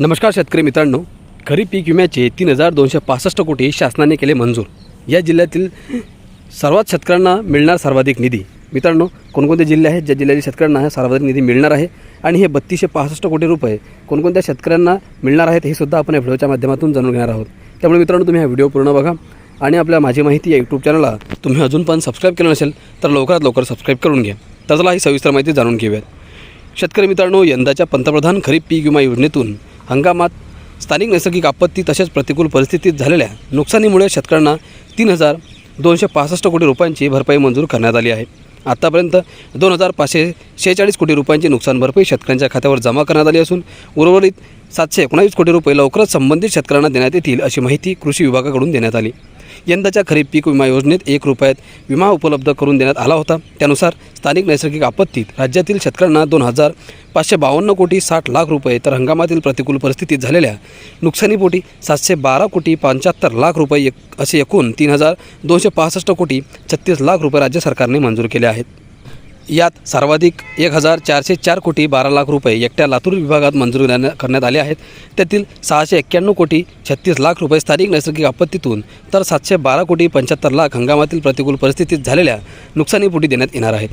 नमस्कार शेतकरी मित्रांनो. खरीप पीक विम्याचे तीन हजार दोनशे पासष्ट कोटी शासनाने केले मंजूर. या जिल्ह्यातील सर्वात शेतकऱ्यांना मिळणार सर्वाधिक निधी. मित्रांनो कोणकोणते जिल्हे आहेत? ज्या जिल्ह्यातील शेतकऱ्यांना हा सर्वाधिक निधी मिळणार आहे आणि हे बत्तीसशे पासष्ट कोटी रुपये कोणकोणत्या शेतकऱ्यांना मिळणार आहेत हे सुद्धा आपण या व्हिडिओच्या माध्यमातून जाणून घेणार आहोत. त्यामुळे मित्रांनो तुम्ही हा व्हिडिओ पूर्ण बघा आणि आपल्या माझी माहिती या यूट्यूब चॅनलला तुम्ही अजून पण सबस्क्राईब केलं नसेल तर लवकरात लवकर सबस्क्राईब करून घ्या. तर चला ही सविस्तर माहिती जाणून घेऊयात. शेतकरी मित्रांनो यंदाच्या पंतप्रधान खरीप पीक विमा योजनेतून हंगामात स्थानिक नैसर्गिक आपत्ती तसेच प्रतिकूल परिस्थितीत झालेल्या नुकसानीमुळे शेतकऱ्यांना तीन हजार दोनशे पासष्ट कोटी रुपयांची भरपाई मंजूर करण्यात आली आहे. आत्तापर्यंत दोन हजार पाचशे शेहेचाळीस कोटी रुपयांची नुकसान भरपाई शेतकऱ्यांच्या खात्यावर जमा करण्यात आली असून उर्वरित सातशे एकोणावीस कोटी रुपये लवकरच संबंधित शेतकऱ्यांना देण्यात येतील अशी माहिती कृषी विभागाकडून देण्यात आली. यंदाच्या खरीप पीक विमा योजनेत एक रुपयात विमा उपलब्ध करून देण्यात आला होता. त्यानुसार स्थानिक नैसर्गिक आपत्तीत राज्यातील शेतकऱ्यांना दोन हजार पाचशे बावन्न कोटी साठ लाख रुपये तर हंगामातील प्रतिकूल परिस्थितीत झालेल्या नुकसानीपोटी सातशे बारा कोटी पंच्याहत्तर लाख रुपये एक असे एकूण तीन हजार दोनशे पासष्ट कोटी छत्तीस लाख रुपये राज्य सरकारने मंजूर केले आहेत. यात सर्वाधिक एक हजार चारशे चार कोटी बारा लाख रुपये एकट्या लातूर विभागात मंजूर करण्यात आले आहेत. त्यातील सहाशे एक्क्याण्णव कोटी छत्तीस लाख रुपये स्थानिक नैसर्गिक आपत्तीतून तर सातशे बारा कोटी पंच्याहत्तर लाख हंगामातील प्रतिकूल परिस्थितीत झालेल्या नुकसानीपोटी देण्यात येणार आहेत.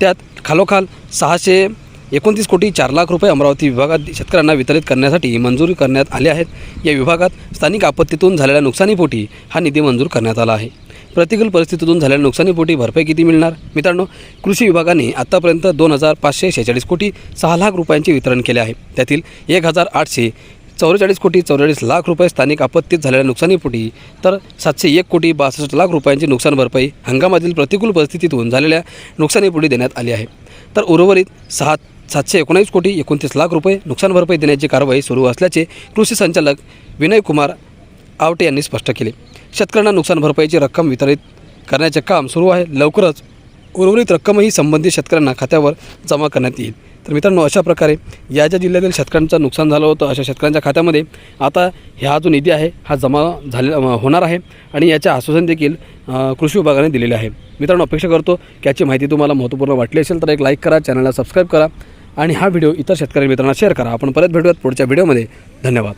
त्यात खालोखाल सहाशे एकोणतीस कोटी चार लाख रुपये अमरावती विभागात शेतकऱ्यांना वितरित करण्यासाठी मंजूर करण्यात आले आहेत. या विभागात स्थानिक आपत्तीतून झालेल्या नुकसानीपोटी हा निधी मंजूर करण्यात आला आहे. प्रतिकूल परिस्थितीतून झालेल्या नुकसानीपोटी भरपाई किती मिळणार? मित्रांनो कृषी विभागाने आत्तापर्यंत दोन हजार पाचशे शेहेचाळीस कोटी सहा लाख रुपयांचे वितरण केले आहे. त्यातील एक हजार आठशे चौवेचाळीस कोटी चौवेचाळीस लाख रुपये स्थानिक आपत्तीत झालेल्या नुकसानीपोटी तर सातशे एक कोटी बासष्ट लाख रुपयांची नुकसान भरपाई हंगामातील प्रतिकूल परिस्थितीतून झालेल्या नुकसानीपोटी देण्यात आली आहे. तर उर्वरित सहा सातशे एकोणीस कोटी एकोणतीस लाख रुपये नुकसान भरपाई देण्याची कारवाई सुरू असल्याचे कृषी संचालक विनय कुमार आवटे यांनी स्पष्ट केले. शेतकऱ्यांना नुकसान भरपाईची रक्कम वितरित करण्याचे काम सुरू आहे. लवकरच उर्वरित रक्कमही संबंधित शेतकऱ्यांना खात्यावर जमा करण्यात येईल. तर मित्रांनो अशा प्रकारे या ज्या जिल्ह्यातील शेतकऱ्यांचं नुकसान झालं होतं अशा शेतकऱ्यांच्या खात्यामध्ये आता ह्या जो निधी आहे हा जमा झाले होणार आहे आणि याचे आश्वासन देखील कृषी विभागाने दिलेले आहे. मित्रांनो अपेक्षा करतो की याची माहिती तुम्हाला महत्त्वपूर्ण वाटली असेल तर एक लाईक करा चॅनलला सबस्क्राईब करा आणि हा व्हिडिओ इतर शेतकरी मित्रांना शेअर करा. आपण परत भेटूयात पुढच्या व्हिडिओमध्ये. धन्यवाद.